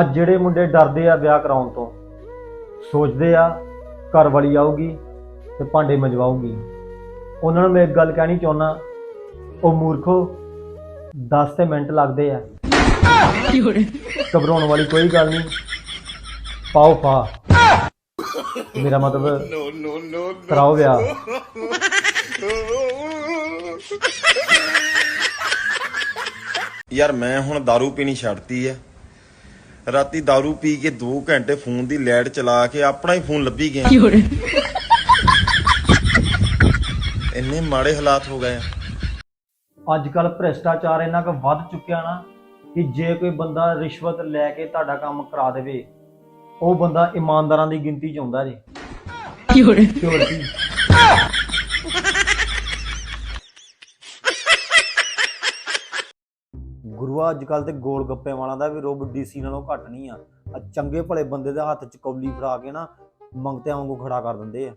ਅੱਜ ਜਿਹੜੇ ਮੁੰਡੇ ਡਰਦੇ ਆ ਵਿਆਹ ਕਰਾਉਣ ਤੋਂ, ਸੋਚਦੇ ਆ ਘਰ ਵਾਲੀ ਆਊਗੀ ਤੇ ਭਾਂਡੇ ਮਜਵਾਊਗੀ। ਉਹਨਾਂ ਨੂੰ ਮੈਂ ਇੱਕ ਗੱਲ ਕਹਿਣੀ ਚਾਹੁੰਦਾ ਉਹ ਮੂਰਖੋ 10 ਤੇ ਮਿੰਟ ਲੱਗਦੇ ਆ। ਘਬਰਾਉਣ ਵਾਲੀ ਕੋਈ ਗੱਲ ਨਹੀਂ। ਪਾਓ ਪਾ। ਮੇਰਾ ਮਤਲਬ ਕਰਾਓ ਵਿਆਹ। ਯਾਰ ਮੈਂ ਹੁਣ दारू ਪੀਣੀ ਛੱਡਤੀ ਐ ਰਾਤੀ दारू ਪੀ ਕੇ 2 ਘੰਟੇ ਫੋਨ ਦੀ ਲਾਈਟ ਚਲਾ ਕੇ ਆਪਣਾ ਹੀ ਫੋਨ ਲੱਭੀ ਗਿਆ ਇੰਨੇ ਮਾੜੇ ਹਾਲਾਤ ਹੋ ਗਏ ਆ। ਅੱਜ ਕੱਲ ਭ੍ਰਿਸ਼ਟਾਚਾਰ ਇੰਨਾ ਕੁ ਵੱਧ ਚੁੱਕਿਆ ਨਾ ਕਿ ਜੇ ਕੋਈ ਬੰਦਾ ਰਿਸ਼ਵਤ ਲੈ ਕੇ ਤੁਹਾਡਾ ਕੰਮ ਕਰਾ ਦੇਵੇ ਉਹ ਬੰਦਾ ਇਮਾਨਦਾਰਾਂ ਦੀ ਗਿਣਤੀ ਚ ਆਉਂਦਾ ਜੀ। ਤੇ ਹੋਰ ਕੀ ਗੁਰੂਆ ਅੱਜ ਕੱਲ ਤੇ ਗੋਲ ਗੱਪੇ ਵਾਲਾਂ ਦਾ ਵੀ ਰੋਬ ਡੀਸੀ ਨਾਲੋਂ ਘੱਟ ਨਹੀਂ ਆ। ਆ ਚੰਗੇ ਭਲੇ ਬੰਦੇ ਦੇ ਹੱਥ ਚ ਕੌਲੀ ਫੜਾ ਕੇ ਨਾ ਮੰਗਤਿਆਂ ਵਾਂਗੂ ਖੜਾ ਕਰ ਦਿੰਦੇ ਆ।